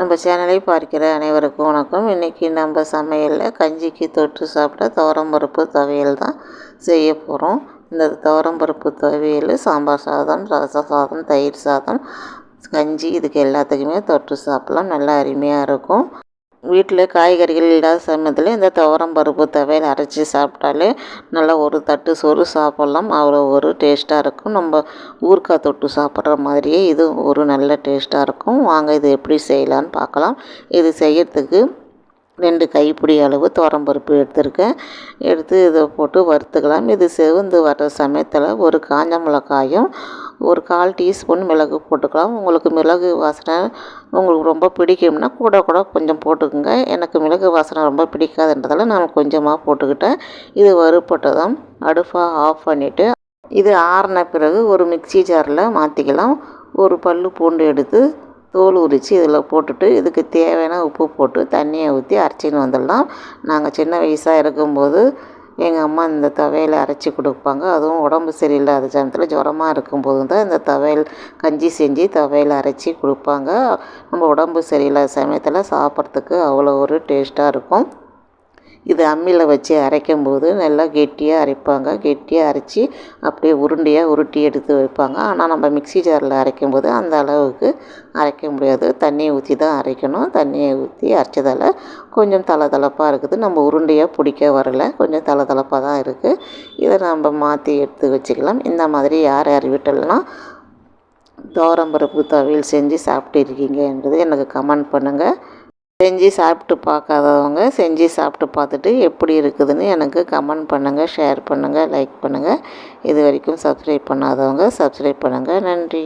நம்ம சேனலை பார்க்கிற அனைவருக்கும் வணக்கம். இன்றைக்கி நம்ம சமையலில் கஞ்சிக்கு தொட்டு சாப்பிட துவரம்பருப்பு துவையல் தான் செய்ய போகிறோம் இந்த துவரம்பருப்பு துவையல் சாம்பார் சாதம் ரச சாதம் தயிர் சாதம் கஞ்சி இதுக்கு எல்லாத்துக்குமே தொட்டு சாப்பிட்லாம். நல்லா அருமையாக இருக்கும். வீட்டில் காய்கறிகள் இல்லாத சமயத்தில் இந்த துவரம் பருப்பு துவையல் அரைச்சி சாப்பிட்டாலே நல்லா ஒரு தட்டு சோறு சாப்பிட்லாம். அவ்வளோ ஒரு டேஸ்ட்டாக இருக்கும். நம்ம ஊறுக்காய் தொட்டு சாப்பிட்ற மாதிரியே இது ஒரு நல்ல டேஸ்ட்டாக இருக்கும். வாங்க இது எப்படி செய்யலான்னு பார்க்கலாம். இது செய்யறதுக்கு ரெண்டு கைப்பிடி அளவு துவரம்பருப்பு எடுத்திருக்கேன். எடுத்து இதை போட்டு வறுத்துக்கலாம். இது செவந்து வர்ற சமயத்தில் ஒரு காஞ்ச மிளகாயும் ஒரு கால் டீஸ்பூன் மிளகு போட்டுக்கலாம். உங்களுக்கு மிளகு வாசனை உங்களுக்கு ரொம்ப பிடிக்கும்னா கூட கூட கொஞ்சம் போட்டுக்கோங்க. எனக்கு மிளகு வாசனை ரொம்ப பிடிக்காதுன்றதால நான் கொஞ்சமாக போட்டுக்கிட்டேன். இது வறுப்பட்டதும் அடுப்பாக ஆஃப் பண்ணிவிட்டு இது ஆறின பிறகு ஒரு மிக்சி ஜாரில் மாற்றிக்கலாம் ஒரு பல் பூண்டு எடுத்து தோல் உரித்து இதில் போட்டுட்டு இதுக்கு தேவையான உப்பு போட்டு தண்ணியை ஊற்றி அரைச்சின்னு வந்துடலாம். நாங்கள் சின்ன வயசாக இருக்கும்போது எங்கள் அம்மா இந்த துவையலை அரைச்சி கொடுப்பாங்க. அதுவும் உடம்பு சரியில்லாத சமயத்தில் ஜுரமாக இருக்கும்போது தான் இந்த துவையல் கஞ்சி செஞ்சு துவையல் அரைச்சி கொடுப்பாங்க. நம்ம உடம்பு சரியில்லாத சமயத்தில் சாப்பிட்றதுக்கு அவ்வளோ ஒரு டேஸ்ட்டாக இருக்கும். இது அம்மியில் வச்சு அரைக்கும் போது நல்லா கெட்டியாக அரைப்பாங்க. கெட்டியாக அரைச்சி அப்படியே உருண்டையாக உருட்டி எடுத்து வைப்பாங்க. ஆனால் நம்ம மிக்சி ஜாரில் அரைக்கும் போது அந்த அளவுக்கு அரைக்க முடியாது. தண்ணியை ஊற்றி தான் அரைக்கணும். தண்ணியை ஊற்றி அரைச்சதால் கொஞ்சம் தலை தலைப்பாக இருக்குது. நம்ம உருண்டையாக பிடிக்க வரல. கொஞ்சம் தலை தலைப்பாக தான் இருக்குது. இதை நம்ம மாற்றி எடுத்து வச்சுக்கலாம். இந்த மாதிரி யார் யார் வீட்டிலலாம் தோரம்பருப்பு துவையல் செஞ்சு சாப்பிட்டு இருக்கீங்கன்றது எனக்கு கமெண்ட் பண்ணுங்கள். செஞ்சு சாப்பிட்டு பார்க்காதவங்க செஞ்சு சாப்பிட்டு பார்த்துட்டு எப்படி இருக்குதுன்னு எனக்கு கமெண்ட் பண்ணுங்கள் ஷேர் பண்ணுங்கள் லைக் பண்ணுங்கள் இது வரைக்கும் சப்ஸ்கிரைப் பண்ணாதவங்க சப்ஸ்கிரைப் பண்ணுங்கள் நன்றி.